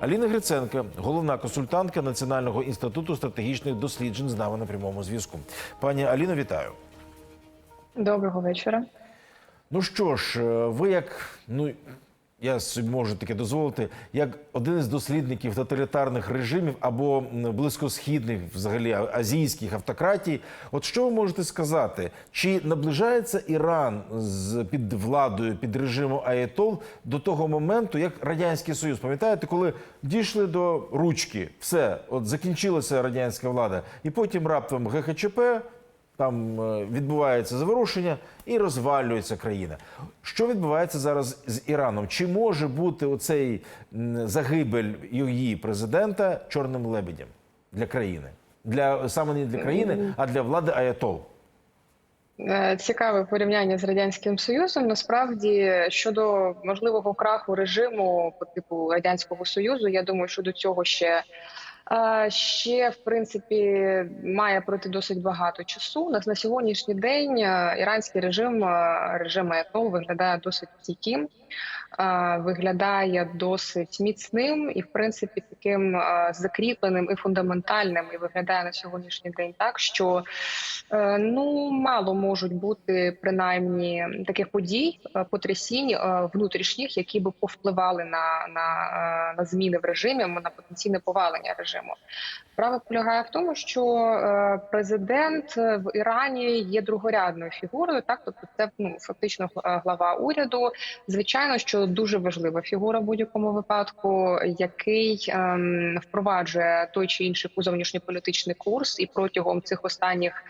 Аліна Гриценка, головна консультантка Національного інституту стратегічних досліджень, з нами на прямому зв'язку. Пані Аліно, вітаю. Доброго вечора. Ну що ж, е, ви як ну я собі можу таке дозволити, як один із дослідників тоталітарних режимів або близькосхідних, взагалі азійських автократій. От що ви можете сказати? Чи наближається Іран з під владою, під режимом Аєтол до того моменту, як радянський союз? Пам'ятаєте, коли дійшли до ручки, все, от закінчилася радянська влада, і потім раптом ГХЧП. Там е, відбувається заворушення і розвалюється країна. Що відбувається зараз з Іраном? Чи може бути оцей загибель її президента чорним лебедем для країни? Для саме не для країни, а для влади Аятол? Е, Цікаве порівняння з радянським союзом. Насправді щодо можливого краху режиму по типу радянського союзу, я думаю, що до цього ще. Ще в принципі має пройти досить багато часу. На, на сьогоднішній день е, іранський режим, е, режим Аятол, виглядає досить стійким, виглядає досить міцним і, в принципі, таким е, закріпленим і фундаментальним. І виглядає на сьогоднішній день так, що Е, Ну, мало можуть бути принаймні таких подій, е, потрясінь е, внутрішніх, які би повпливали на, на, е, на зміни в режимі, на потенційне повалення режиму. Справа полягає в тому, що е, президент в Ірані є другорядною фігурою. Так, тобто це ну фактично е, глава уряду. Звичайно, що дуже важлива фігура в будь-якому випадку, який ем, впроваджує той чи інший зовнішньополітичний курс, і протягом цих останніх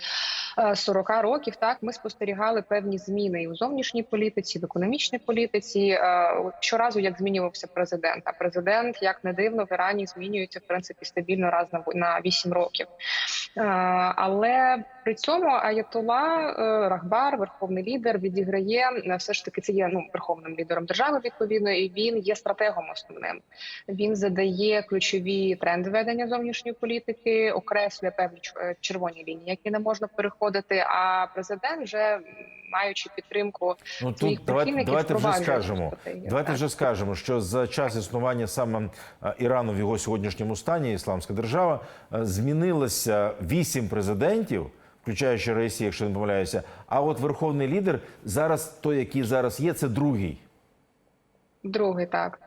е, 40 років так ми спостерігали певні зміни і у зовнішній політиці, в економічній політиці. Е, Щоразу як змінювався президент. А президент, як не дивно, в Ірані змінюється в принципі стабільно раз на на 8 років. Е, Але при цьому Аятола е, Рахбар, верховний лідер, відіграє е, все ж таки це є ну верховним лідером держави. Відповідно, і він є стратегом основним. Він задає ключові тренди ведення зовнішньої політики, окреслює певні е, червоні лінії, які не можна переходити. А президент вже маючи підтримку Ну своїх тут давайте, давайте вже скажемо. стратегію. Давайте Так. вже скажемо, що за час існування саме е, Ірану в його сьогоднішньому стані, Ісламська держава, е, змінилося вісім президентів, включаючи Раїсі, якщо не помиляюся. А от верховний лідер зараз той, який зараз є, це другий. Другий так.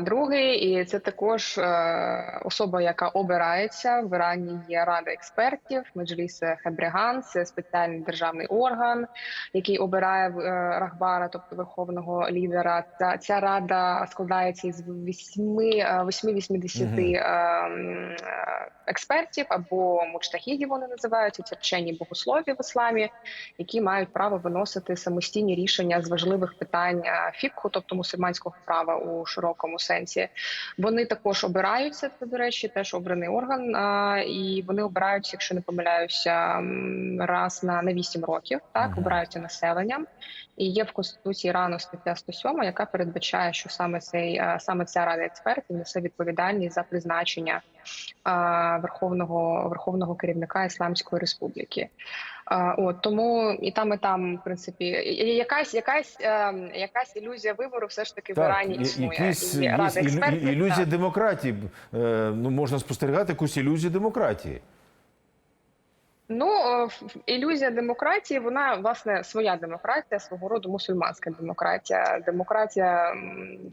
Другий, і це також е, особа, яка обирається в Ірані. Є рада експертів, Меджліс Хебреган, це спеціальний державний орган, який обирає е, Рахбара, тобто верховного лідера. Ця, ця рада складається із 8-80 Мгм. е, м, е, експертів або мучтахідів. Вони називаються це вчені богослові в ісламі, які мають право виносити самостійні рішення з важливих питань фікху, тобто мусульманського права у широкому сенсі. Вони також обираються. Це до речі, теж обраний орган, і вони обираються, якщо не помиляюся, раз на, на 8 років. Так обираються населенням. І є в конституції Ірану стаття 107, яка передбачає, що саме цей е, саме ця рада експертів несе відповідальність за призначення верховного верховного керівника Ісламської республіки. От тому і там, і там, в принципі, якась якась е, якась ілюзія вибору все ж таки в Ірані існує. якісь І Рада експертів, ілюзія так. демократії. Е, Ну можна спостерігати якусь ілюзію демократії. Ну, е, ілюзія демократії, вона власне своя демократія, свого роду мусульманська демократія. Демократія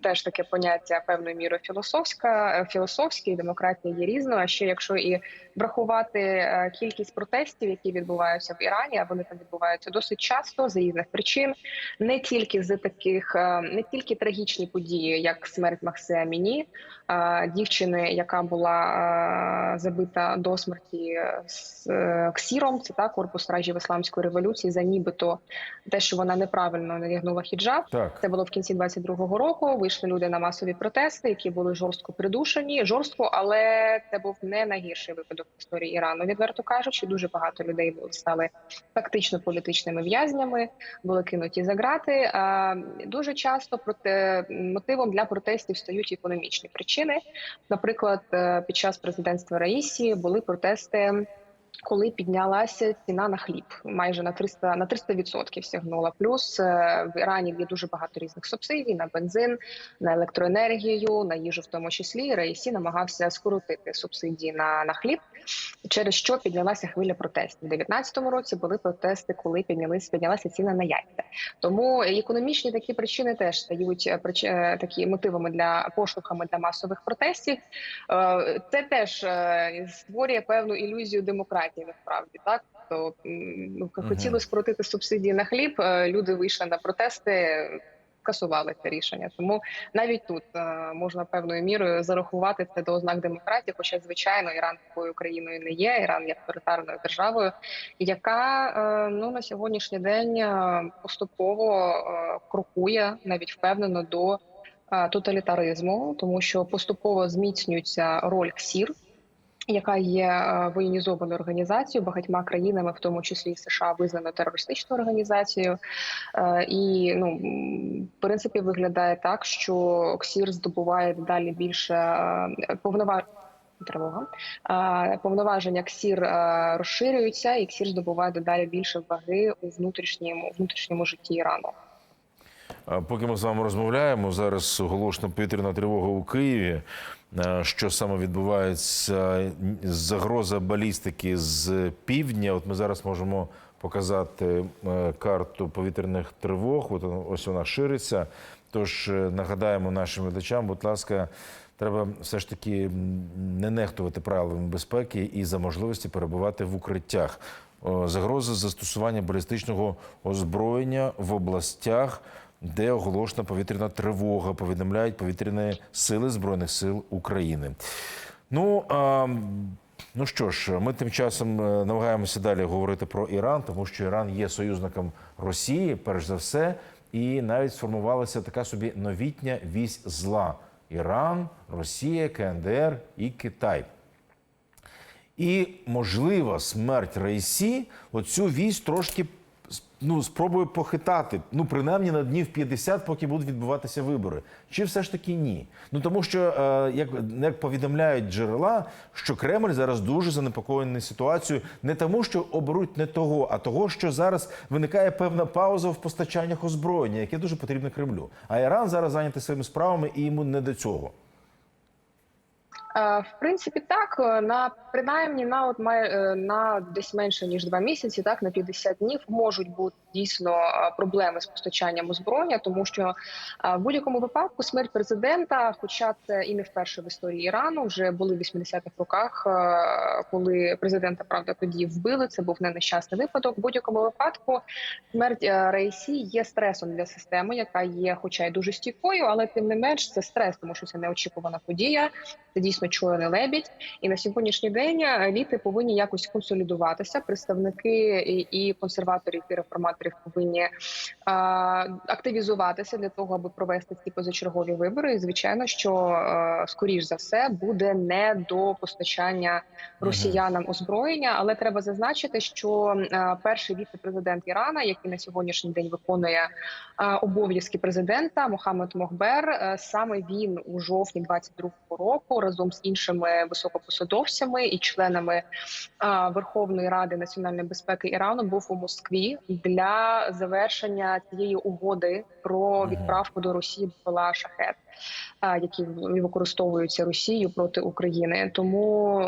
теж таке поняття певною мірою філософська, е, філософське, і демократія є різною. А ще якщо і врахувати е, кількість протестів, які відбуваються в Ірані, а вони там відбуваються досить часто з різних причин, не тільки з таких, е, не тільки трагічні події, як смерть Махсе Аміні, е, дівчини, яка була забита до смерті з ксіром, це так корпус стражів ісламської революції, за нібито те, що вона неправильно надягнула хіджаб. Так. Це було в кінці 22-го року. Вийшли люди на масові протести, які були жорстко придушені. Жорстко, але це був не найгірший випадок в історії Ірану. Відверто кажучи, дуже багато людей стали фактично політичними в'язнями, були кинуті за грати. Дуже часто проте мотивом для протестів стають економічні причини. Наприклад, е, під час президентства Раїсі були протести коли піднялася ціна на хліб, майже на 300 на 300% сягнула. Плюс е, в Ірані є дуже багато різних субсидій на бензин, на електроенергію, на їжу, в тому числі Раїсі намагався скоротити субсидії на, на хліб, через що піднялася хвиля протестів. У 2019 році були протести, коли піднялися піднялася ціна на яйця. Тому економічні такі причини теж стають е, е, такі мотивами для поштовхами для масових протестів. Це теж створює певну ілюзію демократії. Насправді так то ну, хотіли скоротити субсидії на хліб. е, Люди вийшли на протести. Скасували це рішення, тому навіть тут е, можна певною мірою зарахувати це до ознак демократії. Хоча, звичайно, Іран такою країною не є. Іран є авторитарною державою, яка е, ну на сьогоднішній день поступово крокує навіть впевнено до тоталітаризму, тому що поступово зміцнюється роль КСІР, яка є е, воєнізованою організацією багатьма країнами, в тому числі США, визнано терористичною організацією. Е, І ну в принципі виглядає так, що КСІР здобуває дедалі більше е, повноважень. Тривога повноваження КСІР розширюються, і КСІР здобуває дедалі більше ваги у внутрішньому внутрішньому житті Ірану. Поки ми з вами розмовляємо, зараз оголошена повітряна тривога у Києві. Е, Що саме відбувається? Загроза балістики з півдня. От ми зараз можемо показати е, карту повітряних тривог. От ось вона шириться. Тож е, нагадаємо нашим глядачам, будь ласка, треба все ж таки не нехтувати правилами безпеки і за можливості перебувати в укриттях. Загроза застосування балістичного озброєння в областях, де оголошена повітряна тривога, повідомляють повітряні сили Збройних сил України. Ну, а, ну що ж, ми тим часом е, намагаємося далі говорити про Іран, тому що Іран є союзником Росії, перш за все, і навіть сформувалася така собі новітня вісь зла: Іран, Росія, КНДР і Китай. І можлива смерть Рейсі оцю вісь трошки ну, спробує похитати. Ну, принаймні на днів 50, поки будуть відбуватися вибори. Чи все ж таки ні? Ну тому що, е, як, як повідомляють джерела, що Кремль зараз дуже занепокоєний ситуацією, не тому, що оберуть не того, а того, що зараз виникає певна пауза в постачаннях озброєння, яке дуже потрібно Кремлю. А Іран зараз зайнятий своїми справами і йому не до цього. В принципі, так е, на принаймні на от має е, на десь менше ніж два місяці, так на 50 днів можуть бути дійсно проблеми з постачанням озброєння, тому що в будь-якому випадку смерть президента, хоча це і не вперше в історії Ірану, вже були в 80-х роках, коли президента правда тоді вбили. Це був не нещасний випадок. В будь-якому випадку смерть Раїсі є стресом для системи, яка є, хоча й дуже стійкою, але тим не менш це стрес, тому що це неочікувана подія. Це дійсно чорний лебідь. І на сьогоднішній день еліти повинні якось консолідуватися. Представники і консерваторів і реформаторів повинні а, активізуватися для того, аби провести ці позачергові вибори. І звичайно, що скоріш за все буде не до постачання росіянам озброєння, але треба зазначити, що перший віце-президент Ірана, який на сьогоднішній день виконує обов'язки президента Мохаммед Мохбер, е, саме він у жовтні 22-го року разом з іншими високопосадовцями і членами Верховної Ради національної безпеки Ірану був у Москві для завершення цієї угоди про відправку до Росії БПЛА шахет, які використовуються Росією проти України. Тому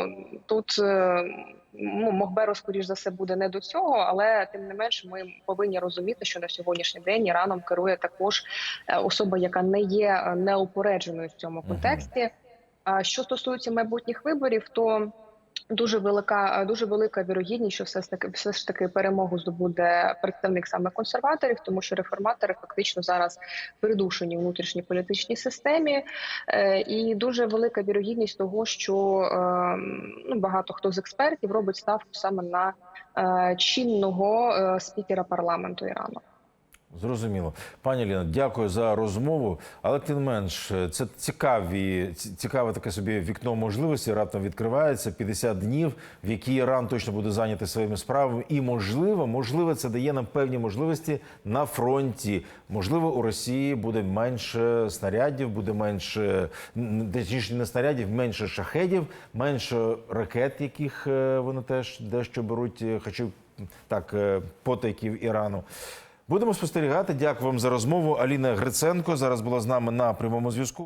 тут. е, Ну, Мохберу, скоріш за все, буде не до цього, але тим не менш, ми повинні розуміти, що на сьогоднішній день Іраном керує також е, особа, яка не є е, неупередженою в цьому контексті. А що стосується майбутніх виборів, то дуже велика, дуже велика вірогідність, що все ж таки все ж таки перемогу здобуде представник саме консерваторів, тому що реформатори фактично зараз придушені в внутрішній політичній системі, Е, і дуже велика вірогідність того, що е, ну, багато хто з експертів робить ставку саме на е, чинного е, спікера парламенту Ірану. Зрозуміло. Пані Ліна, дякую за розмову. Але тим менш, це цікаві, цікаве таке собі вікно можливості раптом відкривається 50 днів, в які Іран точно буде зайнятий своїми справами. І можливо, можливо, це дає нам певні можливості на фронті. Можливо, у Росії буде менше снарядів, буде менше точніше, не снарядів, менше шахедів, менше ракет, яких е, вони теж дещо беруть, е, хочу так, е, потайків Ірану. Будемо спостерігати. Дякую вам за розмову. Аліна Гриценко зараз була з нами на прямому зв'язку.